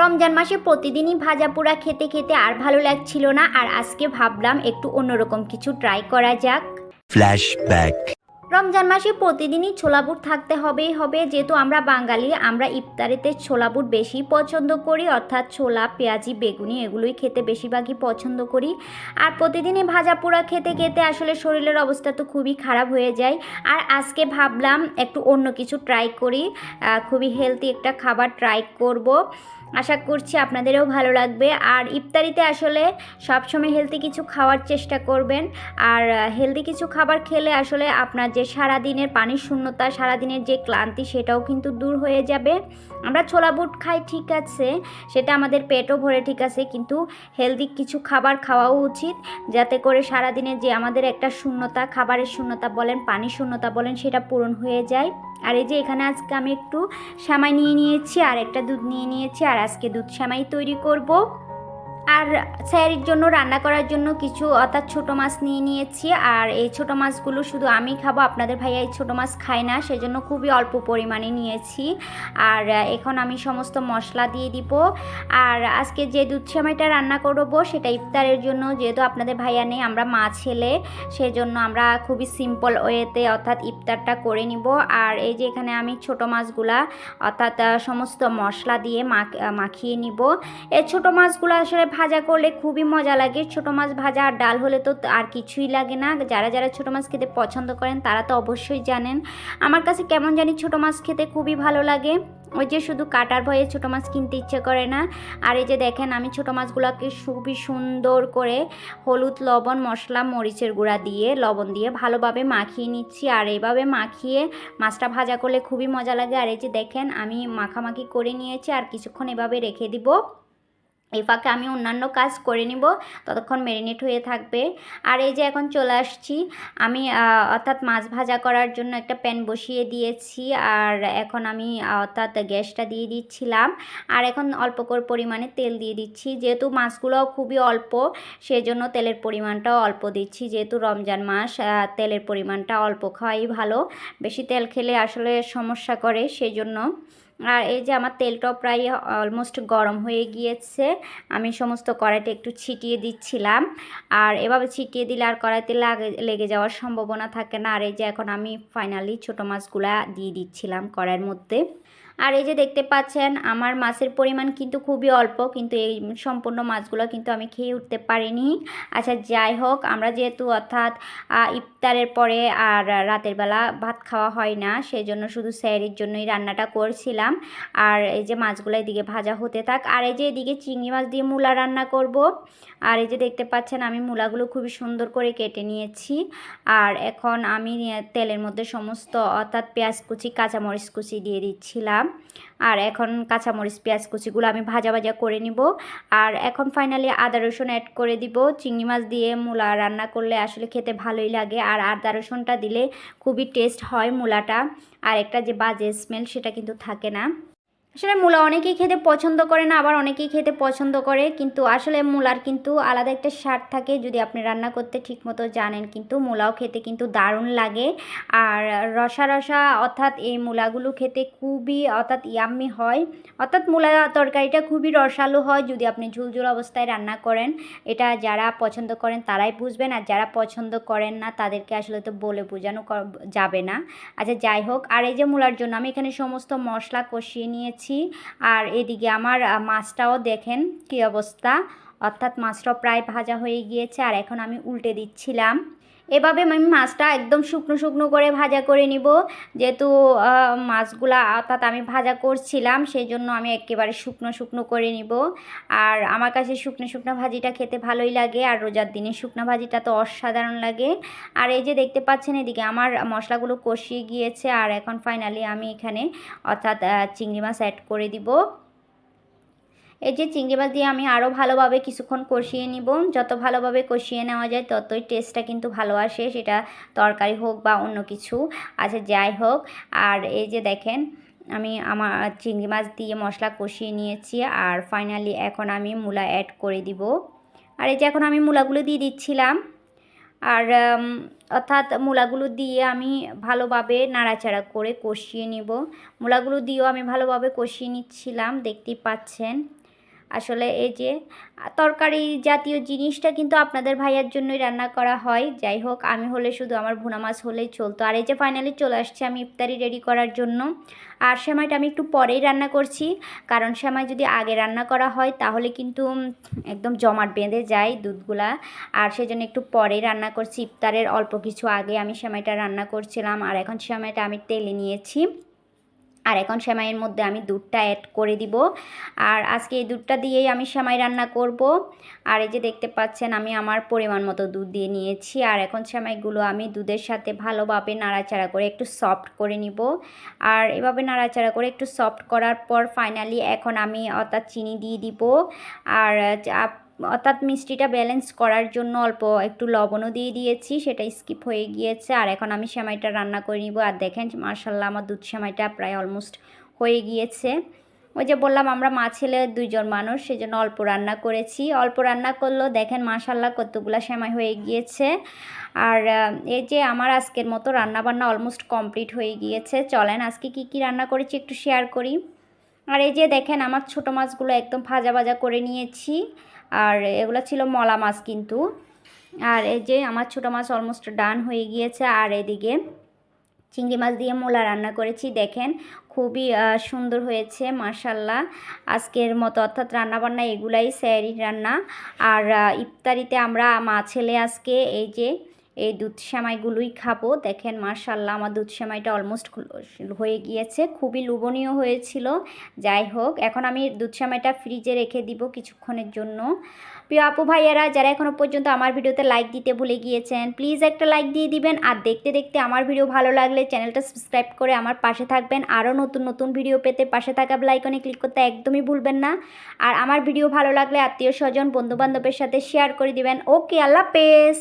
রমজান মাসে প্রতিদিনই ভাজা পোড়া খেতে খেতে আর ভালো লাগছিল না, আর আজকে ভাবলাম একটু অন্যরকম কিছু ট্রাই করা যাক Flashback. রমজান মাসে প্রতিদিনই ছোলা বুট থাকতে হবেই হবে, যেহেতু আমরা বাঙালি, আমরা ইফতারিতে ছোলা বুট বেশি পছন্দ করি, অর্থাৎ ছোলা, পেঁয়াজি, বেগুনি এগুলোই খেতে বেশিরভাগই পছন্দ করি। আর প্রতিদিনই ভাজা পোড়া খেতে খেতে আসলে শরীরের অবস্থা তো খুবই খারাপ হয়ে যায়। আর আজকে ভাবলাম একটু অন্য কিছু ট্রাই করি খুবই হেলদি একটা খাবার ট্রাই করব। আশা করছি আপনাদেরও ভালো লাগবে। আর ইফতারিতে আসলে সবসময় হেলদি কিছু খাওয়ার চেষ্টা করবেন। আর হেলদি কিছু খাবার খেলে আসলে আপনার যে সারাদিনের পানির শূন্যতা, সারাদিনের যে ক্লান্তি, সেটাও কিন্তু দূর হয়ে যাবে। আমরা ছোলা বুট খাই, ঠিক আছে, সেটা আমাদের পেটও ভরে, ঠিক আছে, কিন্তু হেলদি কিছু খাবার খাওয়াও উচিত, যাতে করে সারাদিনের যে আমাদের একটা শূন্যতা, খাবারের শূন্যতা বলেন, পানির শূন্যতা বলেন, সেটা পূরণ হয়ে যায়। আর এই যে এখানে আজকে আমি একটু শ্যামাই নিয়ে নিয়েছি, আর একটা দুধ নিয়ে নিয়েছি, আর আজকে দুধ শ্যামাই তৈরি করব। আর স্যারির জন্য রান্না করার জন্য কিছু অর্থাৎ ছোটো মাছ নিয়ে নিয়েছি। আর এই ছোটো মাছগুলো শুধু আমি খাব, আপনাদের ভাইয়া এই ছোটো মাছ খায় না, সেজন্য খুবই অল্প পরিমাণে নিয়েছি। আর এখন আমি সমস্ত মশলা দিয়ে দিব। আর আজকে যে দুধ সেমাইটা রান্না করব, সেটা ইফতারের জন্য, যেহেতু আপনাদের ভাইয়া নেই, আমরা মা ছেলে, সেজন্য আমরা খুবই সিম্পল ওয়েতে অর্থাৎ ইফতারটা করে নিব। আর এই যে এখানে আমি ছোটো মাছগুলা, অর্থাৎ সমস্ত মশলা দিয়ে মাখ- মাখিয়ে নিব। এই ছোটো মাছগুলো আসলে ভাজা করলে খুবই মজা লাগে। ছোটো মাছ ভাজা আর ডাল হলে তো আর কিছুই লাগে না। যারা যারা ছোটো মাছ খেতে পছন্দ করেন তারা তো অবশ্যই জানেন। আমার কাছে কেমন জানি ছোটো মাছ খেতে খুবই ভালো লাগে। ওই যে শুধু কাটার ভয়ে ছোটো মাছ কিনতে ইচ্ছে করে না। আর এই যে দেখেন আমি ছোটো মাছগুলোকে খুবই সুন্দর করে হলুদ, লবণ, মশলা, মরিচের গুঁড়া দিয়ে, লবণ দিয়ে ভালোভাবে মাখিয়ে নিচ্ছি। আর এইভাবে মাখিয়ে মাছটা ভাজা করলে খুবই মজা লাগে। আর এই যে দেখেন আমি মাখামাখি করে নিয়েছি। আর কিছুক্ষণ এভাবে রেখে দিব। এই ফাঁকে আমি অন্যান্য কাজ করে নিব, ততক্ষণ ম্যারিনেট হয়ে থাকবে। আর এই যে এখন চলে আসছি, আমি অর্থাৎ মাছ ভাজা করার জন্য একটা প্যান বসিয়ে দিয়েছি, আর এখন আমি অর্থাৎ গ্যাসটা দিয়ে দিচ্ছিলাম। আর এখন অল্প করে পরিমাণে তেল দিয়ে দিচ্ছি, যেহেতু মাছগুলোও খুবই অল্প, সেজন্য তেলের পরিমাণটাও অল্প দিচ্ছি। যেহেতু রমজান মাস তেলের পরিমাণটা অল্প খাওয়াই ভালো, বেশি তেল খেলে আসলে সমস্যা করে, সেজন্য। আর এই যে আমার তেলটাও প্রায় অলমোস্ট গরম হয়ে গিয়েছে, আমি সমস্ত কড়াইটা একটু ছিটিয়ে দিচ্ছিলাম। আর এভাবে ছিটিয়ে দিলে আর কড়াইতে লাগে, লেগে যাওয়ার সম্ভাবনা থাকে না। আর এই যে এখন আমি ফাইনালি ছোটো মাছগুলা দিয়ে দিচ্ছিলাম কড়াইয়ের মধ্যে। আর এই যে দেখতে পাচ্ছেন, আমার মাছের পরিমাণ কিন্তু খুবই অল্প, কিন্তু এই সম্পূর্ণ মাছগুলো কিন্তু আমি খেয়ে উঠতে পারিনি। আচ্ছা যাই হোক, আমরা যেহেতু অর্থাৎ ইফতারের পরে আর রাতের বেলা ভাত খাওয়া হয় না সেই জন্য শুধু স্যারির জন্যই রান্নাটা করছিলাম। আর এই যে মাছগুলো এদিকে ভাজা হতে থাক, আর এই যে এদিকে চিংড়ি মাছ দিয়ে মূলা রান্না করব। আর এই যে দেখতে পাচ্ছেন, আমি মূলাগুলো খুবই সুন্দর করে কেটে নিয়েছি। আর এখন আমি তেলের মধ্যে সমস্ত অর্থাৎ পেঁয়াজ কুচি, কাঁচামরিচ কুচি দিয়ে দিচ্ছিলাম। আর এখন কাঁচামরিচ, পেঁয়াজ কুচিগুলো আমি ভাজা ভাজা করে নিব। আর এখন ফাইনালি আদা রসুন অ্যাড করে দিব। চিংড়ি মাছ দিয়ে মূলা রান্না করলে আসলে খেতে ভালোই লাগে। আর আদা রসুনটা দিলে খুবই টেস্ট হয় মূলাটা। আর একটা যে বাজে স্মেল সেটা কিন্তু থাকে না। আসলে মূলা অনেকেই খেতে পছন্দ করে না, আবার অনেকেই খেতে পছন্দ করে। কিন্তু আসলে মূলার কিন্তু আলাদা একটা স্বাদ থাকে যদি আপনি রান্না করতে ঠিকমতো জানেন। কিন্তু মূলাও খেতে কিন্তু দারুণ লাগে। আর রসা রসা অর্থাৎ এই মূলাগুলো খেতে খুবই অর্থাৎ ইয়াম্মি হয়। অর্থাৎ মূলা তরকারিটা খুবই রসালো হয় যদি আপনি ঝুলঝুল অবস্থায় রান্না করেন। এটা যারা পছন্দ করেন তারাই বুঝবেন, আর যারা পছন্দ করেন না তাদেরকে আসলে তো বলে বোঝানো যাবে না। আচ্ছা যাই হোক, আর এই যে মূলার জন্য আমি এখানে সমস্ত মশলা কষিয়ে নিয়েছি। আর এদিকে আমার মাছটাও দেখেন কী অবস্থা। অর্থাৎ মাছটাও প্রায় ভাজা হয়ে গিয়েছে, আর এখন আমি উল্টে দিচ্ছিলাম। এভাবে আমি মাছটা একদম শুকনো শুকনো করে ভাজা করে নিব। যেহেতু মাছগুলা অর্থাৎ আমি ভাজা করছিলাম সেই জন্য আমি একেবারে শুকনো শুকনো করে নিব। আর আমার কাছে শুকনো শুকনো ভাজিটা খেতে ভালোই লাগে, আর রোজার দিনে শুকনো ভাজিটা তো অসাধারণ লাগে। আর এই যে দেখতে পাচ্ছেন এদিকে আমার মশলাগুলো কষিয়ে গিয়েছে, আর এখন ফাইনালি আমি এখানে অর্থাৎ চিংড়ি মাছ অ্যাড করে দিব। এই যে চিংড়ি মাছ দিয়ে আমি আরও ভালোভাবে কিছুক্ষণ কষিয়ে নিব। যত ভালোভাবে কষিয়ে নেওয়া যায়, ততই টেস্টটা কিন্তু ভালো আসে, সেটা তরকারি হোক বা অন্য কিছু। আচ্ছা যাই হোক, আর এই যে দেখেন, আমি আমার চিংড়ি মাছ দিয়ে মশলা কষিয়ে নিয়েছি, আর ফাইনালি এখন আমি মূলা অ্যাড করে দিব। আর এই যে এখন আমি মূলাগুলো দিয়ে দিচ্ছিলাম, আর অর্থাৎ মূলাগুলো দিয়ে আমি ভালোভাবে নাড়াচাড়া করে কষিয়ে নিব। মূলাগুলো দিয়েও আমি ভালোভাবে কষিয়ে নিচ্ছিলাম, দেখতেই পাচ্ছেন। আসলে এই যে তরকারি জাতীয় জিনিসটা কিন্তু আপনাদের ভাইয়ার জন্যই রান্না করা হয়। যাই হোক, আমি হলে শুধু আমার ভুনা মাছ হলেই চলতো। আর এই যে ফাইনালি চলে আসছে আমি ইফতারি রেডি করার জন্য। আর সেমাইটা আমি একটু পরেই রান্না করছি। কারণ সেমাই যদি আগে রান্না করা হয়, তাহলে কিন্তু একদম জমাট বেঁধে যায় দুধগুলা। আর সেজন্য একটু পরেই রান্না করছি। ইফতারের অল্প কিছু আগে আমি সেমাইটা রান্না করছিলাম। আর এখন সেমাইটা আমি তেলে নিয়েছি। আর এখন সেমাইয়ের মধ্যে আমি দুধটা অ্যাড করে দিব। আর আজকে এই দুধটা দিয়েই আমি সেমাই রান্না করব। আর এই যে দেখতে পাচ্ছেন, আমি আমার পরিমাণ মতো দুধ দিয়ে নিয়েছি। আর এখন সেমাইগুলো আমি দুধের সাথে ভালোভাবে নাড়াচাড়া করে একটু সফট করে নিব। আর এভাবে নাড়াচাড়া করে একটু সফট করার পর ফাইনালি এখন আমি অর্থাৎ চিনি দিয়ে দিব। আর অর্থাৎ মিষ্টিটা ব্যালেন্স করার জন্য অল্প একটু লবণও দিয়ে দিয়েছি, সেটা স্কিপ হয়ে গিয়েছে। আর এখন আমি সেমাইটা রান্না করে নিব। আর দেখেন মার্শাল্লাহ আমার দুধ সেমাইটা প্রায় অলমোস্ট হয়ে গিয়েছে। ওই যে বললাম, আমরা মা ছেলে দুইজন মানুষ, সেজন্য অল্প রান্না করেছি। অল্প রান্না করলেও দেখেন মাশাল্লাহ কতগুলা সেমাই হয়ে গিয়েছে। আর এই যে আমার আজকের মতো রান্না বান্না অলমোস্ট কমপ্লিট হয়ে গিয়েছে। চলেন, আজকে কি কি রান্না করেছি একটু শেয়ার করি। আর এই যে দেখেন, আমার ছোটো মাছগুলো একদম ভাজা ভাজা করে নিয়েছি। আর এগুলো ছিল মলা মাছ কিন্তু। আর এই যে আমার ছোটো মাছ অলমোস্ট ডান হয়ে গিয়েছে, আর এদিকে চিংড়ি মাছ দিয়ে মোলা রান্না করেছি, দেখেন খুবই সুন্দর হয়েছে মার্শাল্লাহ আজকের মতো অর্থাৎ রান্নাবান্না এগুলাই স্যারি রান্না। আর ইফতারিতে আমরা মা ছেলে আজকে এই যে এই দুধ সেমাইগুলোই খাব। দেখেন মার্শাল্লাহ আমার দুধ সেমাইটা অলমোস্ট হয়ে গিয়েছে। খুবই লোভনীয় হয়েছিল। যাই হোক, এখন আমি দুধ সেমাইটা ফ্রিজে রেখে দিব কিছুক্ষণের জন্য। প্রিয় আপু ভাইয়ারা, যারা এখনও পর্যন্ত আমার ভিডিওতে লাইক দিতে ভুলে গিয়েছেন প্লিজ একটা লাইক দিয়ে দিবেন। আর দেখতে দেখতে আমার ভিডিও ভালো লাগলে চ্যানেলটা সাবস্ক্রাইব করে আমার পাশে থাকবেন। আরও নতুন নতুন ভিডিও পেতে পাশে থাকা বেলাইকনে ক্লিক করতে একদমই ভুলবেন না। আর আমার ভিডিও ভালো লাগলে আত্মীয় স্বজন, বন্ধুবান্ধবের সাথে শেয়ার করে দিবেন। ওকে আল্লাহ হাফেজ!